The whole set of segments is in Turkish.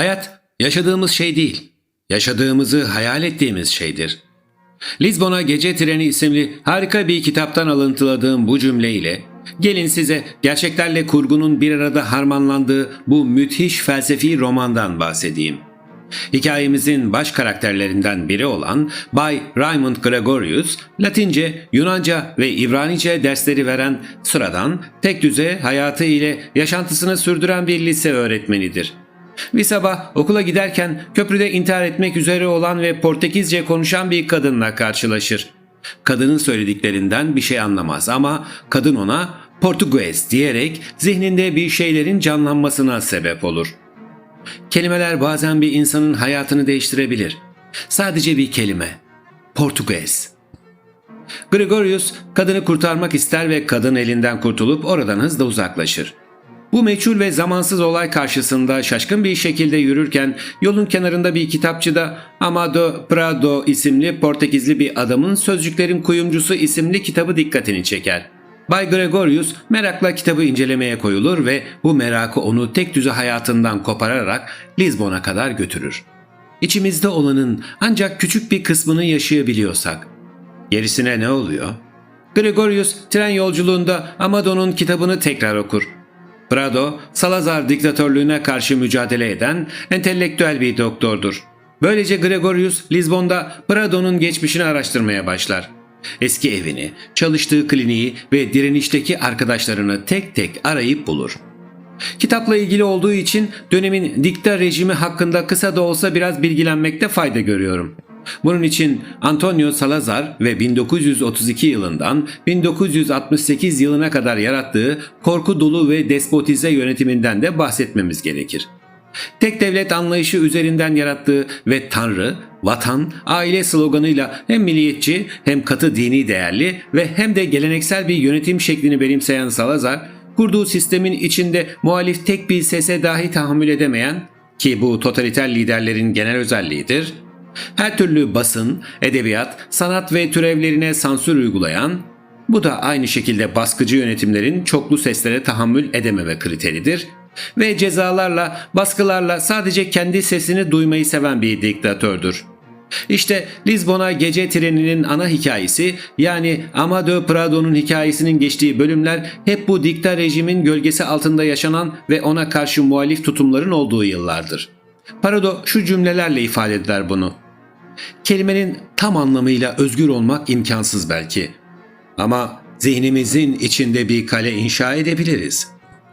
Hayat yaşadığımız şey değil, yaşadığımızı hayal ettiğimiz şeydir. Lizbon'a Gece Treni isimli harika bir kitaptan alıntıladığım bu cümleyle gelin size gerçeklerle kurgunun bir arada harmanlandığı bu müthiş felsefi romandan bahsedeyim. Hikayemizin baş karakterlerinden biri olan Bay Raymond Gregorius, Latince, Yunanca ve İbranice dersleri veren sıradan, tek düze hayatı ile yaşantısını sürdüren bir lise öğretmenidir. Bir sabah okula giderken köprüde intihar etmek üzere olan ve Portekizce konuşan bir kadınla karşılaşır. Kadının söylediklerinden bir şey anlamaz ama kadın ona Portugues diyerek zihninde bir şeylerin canlanmasına sebep olur. Kelimeler bazen bir insanın hayatını değiştirebilir. Sadece bir kelime. Portugues. Gregorius kadını kurtarmak ister ve kadın elinden kurtulup oradan hızla uzaklaşır. Bu meçhul ve zamansız olay karşısında şaşkın bir şekilde yürürken yolun kenarında bir kitapçıda Amado Prado isimli Portekizli bir adamın Sözcüklerin Kuyumcusu isimli kitabı dikkatini çeker. Bay Gregorius merakla kitabı incelemeye koyulur ve bu merakı onu tek düze hayatından kopararak Lizbon'a kadar götürür. İçimizde olanın ancak küçük bir kısmını yaşayabiliyorsak, gerisine ne oluyor? Gregorius tren yolculuğunda Amado'nun kitabını tekrar okur. Prado, Salazar diktatörlüğüne karşı mücadele eden entelektüel bir doktordur. Böylece Gregorius, Lizbon'da Prado'nun geçmişini araştırmaya başlar. Eski evini, çalıştığı kliniği ve direnişteki arkadaşlarını tek tek arayıp bulur. Kitapla ilgili olduğu için dönemin dikta rejimi hakkında kısa da olsa biraz bilgilenmekte fayda görüyorum. Bunun için Antonio Salazar ve 1932 yılından 1968 yılına kadar yarattığı korku dolu ve despotize yönetiminden de bahsetmemiz gerekir. Tek devlet anlayışı üzerinden yarattığı ve Tanrı, vatan, aile sloganıyla hem milliyetçi hem katı dini değerli ve hem de geleneksel bir yönetim şeklini benimseyen Salazar, kurduğu sistemin içinde muhalif tek bir sese dahi tahammül edemeyen ki bu totaliter liderlerin genel özelliğidir, her türlü basın, edebiyat, sanat ve türevlerine sansür uygulayan, bu da aynı şekilde baskıcı yönetimlerin çoklu seslere tahammül edememe kriteridir ve cezalarla, baskılarla sadece kendi sesini duymayı seven bir diktatördür. İşte Lizbon'a gece treninin ana hikayesi yani Amadeo Prado'nun hikayesinin geçtiği bölümler hep bu dikta rejimin gölgesi altında yaşanan ve ona karşı muhalif tutumların olduğu yıllardır. Prado şu cümlelerle ifade eder bunu. Kelimenin tam anlamıyla özgür olmak imkansız belki. Ama zihnimizin içinde bir kale inşa edebiliriz.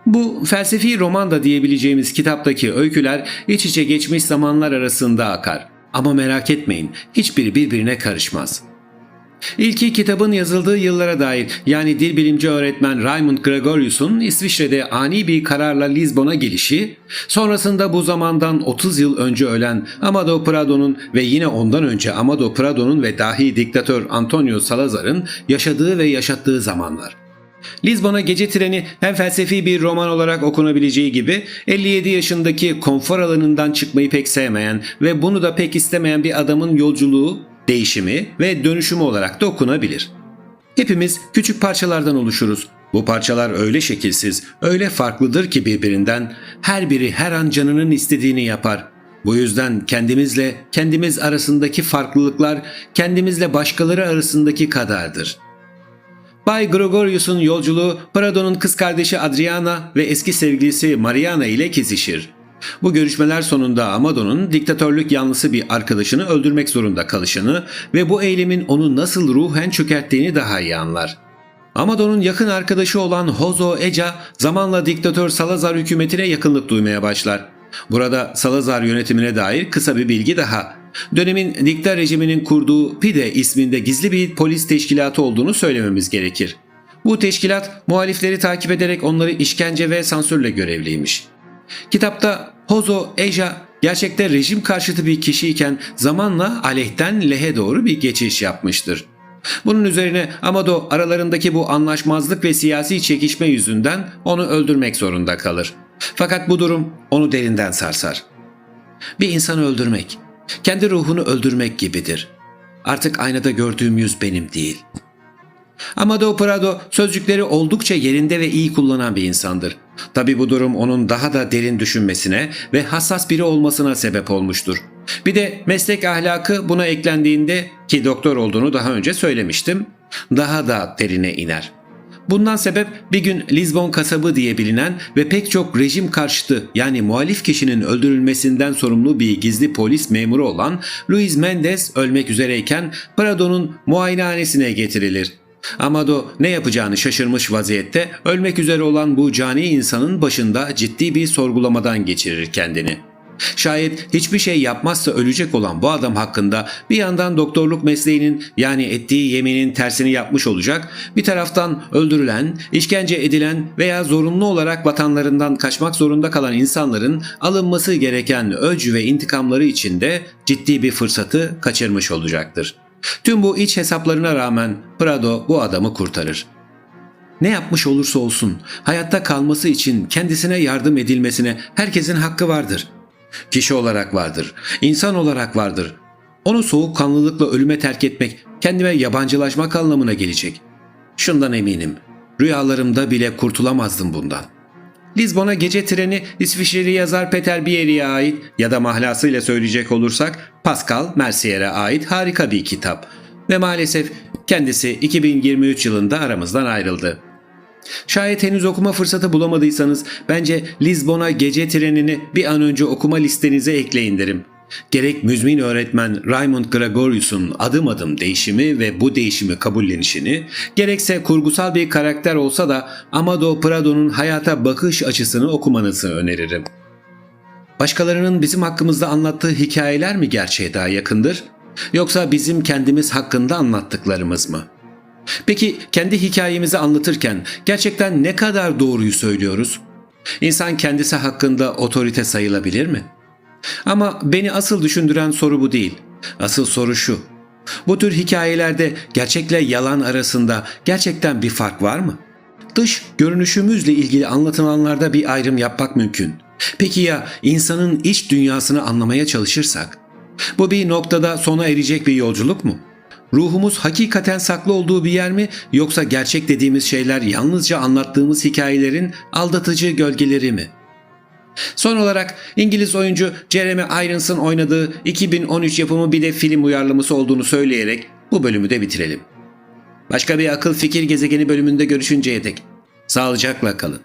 Bu felsefi roman da diyebileceğimiz kitaptaki öyküler iç içe geçmiş zamanlar arasında akar. Ama merak etmeyin, hiçbiri birbirine karışmaz. İlki kitabın yazıldığı yıllara dair yani dil bilimci öğretmen Raymond Gregorius'un İsviçre'de ani bir kararla Lizbon'a gelişi, sonrasında bu zamandan 30 yıl önce ölen Amado Prado'nun ve yine ondan önce Amado Prado'nun ve dahi diktatör Antonio Salazar'ın yaşadığı ve yaşattığı zamanlar. Lizbon'a gece treni hem felsefi bir roman olarak okunabileceği gibi 57 yaşındaki konfor alanından çıkmayı pek sevmeyen ve bunu da pek istemeyen bir adamın yolculuğu, değişimi ve dönüşümü olarak da okunabilir. Hepimiz küçük parçalardan oluşuruz. Bu parçalar öyle şekilsiz, öyle farklıdır ki birbirinden her biri her an canının istediğini yapar. Bu yüzden kendimizle kendimiz arasındaki farklılıklar kendimizle başkaları arasındaki kadardır.'' Bay Gregorius'un yolculuğu Prado'nun kız kardeşi Adriana ve eski sevgilisi Mariana ile kesişir. Bu görüşmeler sonunda Amado'nun diktatörlük yanlısı bir arkadaşını öldürmek zorunda kalışını ve bu eylemin onu nasıl ruhen çökerttiğini daha iyi anlar. Amado'nun yakın arkadaşı olan Hozo Eca zamanla diktatör Salazar hükümetine yakınlık duymaya başlar. Burada Salazar yönetimine dair kısa bir bilgi daha. Dönemin dikta rejiminin kurduğu PIDE isminde gizli bir polis teşkilatı olduğunu söylememiz gerekir. Bu teşkilat muhalifleri takip ederek onları işkence ve sansürle görevliymiş. Kitapta Hozo Eja gerçekte rejim karşıtı bir kişiyken zamanla aleyhten lehe doğru bir geçiş yapmıştır. Bunun üzerine Amado aralarındaki bu anlaşmazlık ve siyasi çekişme yüzünden onu öldürmek zorunda kalır. Fakat bu durum onu derinden sarsar. Bir insanı öldürmek, kendi ruhunu öldürmek gibidir. Artık aynada gördüğüm yüz benim değil.'' Amado Prado sözcükleri oldukça yerinde ve iyi kullanan bir insandır. Tabi bu durum onun daha da derin düşünmesine ve hassas biri olmasına sebep olmuştur. Bir de meslek ahlakı buna eklendiğinde ki doktor olduğunu daha önce söylemiştim, daha da derine iner. Bundan sebep bir gün Lisbon kasabı diye bilinen ve pek çok rejim karşıtı yani muhalif kişinin öldürülmesinden sorumlu bir gizli polis memuru olan Luis Mendes ölmek üzereyken Prado'nun muayenehanesine getirilir. Amado ne yapacağını şaşırmış vaziyette ölmek üzere olan bu cani insanın başında ciddi bir sorgulamadan geçirir kendini. Şayet hiçbir şey yapmazsa ölecek olan bu adam hakkında bir yandan doktorluk mesleğinin yani ettiği yeminin tersini yapmış olacak, bir taraftan öldürülen, işkence edilen veya zorunlu olarak vatanlarından kaçmak zorunda kalan insanların alınması gereken öc ve intikamları için de ciddi bir fırsatı kaçırmış olacaktır. Tüm bu iç hesaplarına rağmen Prado bu adamı kurtarır. Ne yapmış olursa olsun hayatta kalması için kendisine yardım edilmesine herkesin hakkı vardır. Kişi olarak vardır, insan olarak vardır. Onu soğukkanlılıkla ölüme terk etmek kendime yabancılaşmak anlamına gelecek. Şundan eminim, rüyalarımda bile kurtulamazdım bundan. Lizbon'a gece treni İsviçreli yazar Peter Bieri'ye ait ya da mahlasıyla söyleyecek olursak Pascal Mercier'e ait harika bir kitap. Ve maalesef kendisi 2023 yılında aramızdan ayrıldı. Şayet henüz okuma fırsatı bulamadıysanız bence Lizbon'a gece trenini bir an önce okuma listenize ekleyin derim. Gerek müzmin öğretmen Raymond Gregorius'un adım adım değişimi ve bu değişimi kabullenişini, gerekse kurgusal bir karakter olsa da Amado Prado'nun hayata bakış açısını okumanızı öneririm. Başkalarının bizim hakkımızda anlattığı hikayeler mi gerçeğe daha yakındır? Yoksa bizim kendimiz hakkında anlattıklarımız mı?'' Peki kendi hikayemizi anlatırken gerçekten ne kadar doğruyu söylüyoruz? İnsan kendisi hakkında otorite sayılabilir mi? Ama beni asıl düşündüren soru bu değil. Asıl soru şu. Bu tür hikayelerde gerçekle yalan arasında gerçekten bir fark var mı? Dış görünüşümüzle ilgili anlatılanlarda bir ayrım yapmak mümkün. Peki ya insanın iç dünyasını anlamaya çalışırsak? Bu bir noktada sona erecek bir yolculuk mu? Ruhumuz hakikaten saklı olduğu bir yer mi yoksa gerçek dediğimiz şeyler yalnızca anlattığımız hikayelerin aldatıcı gölgeleri mi? Son olarak İngiliz oyuncu Jeremy Irons'ın oynadığı 2013 yapımı bir de film uyarlaması olduğunu söyleyerek bu bölümü de bitirelim. Başka bir akıl fikir gezegeni bölümünde görüşünceye dek sağlıcakla kalın.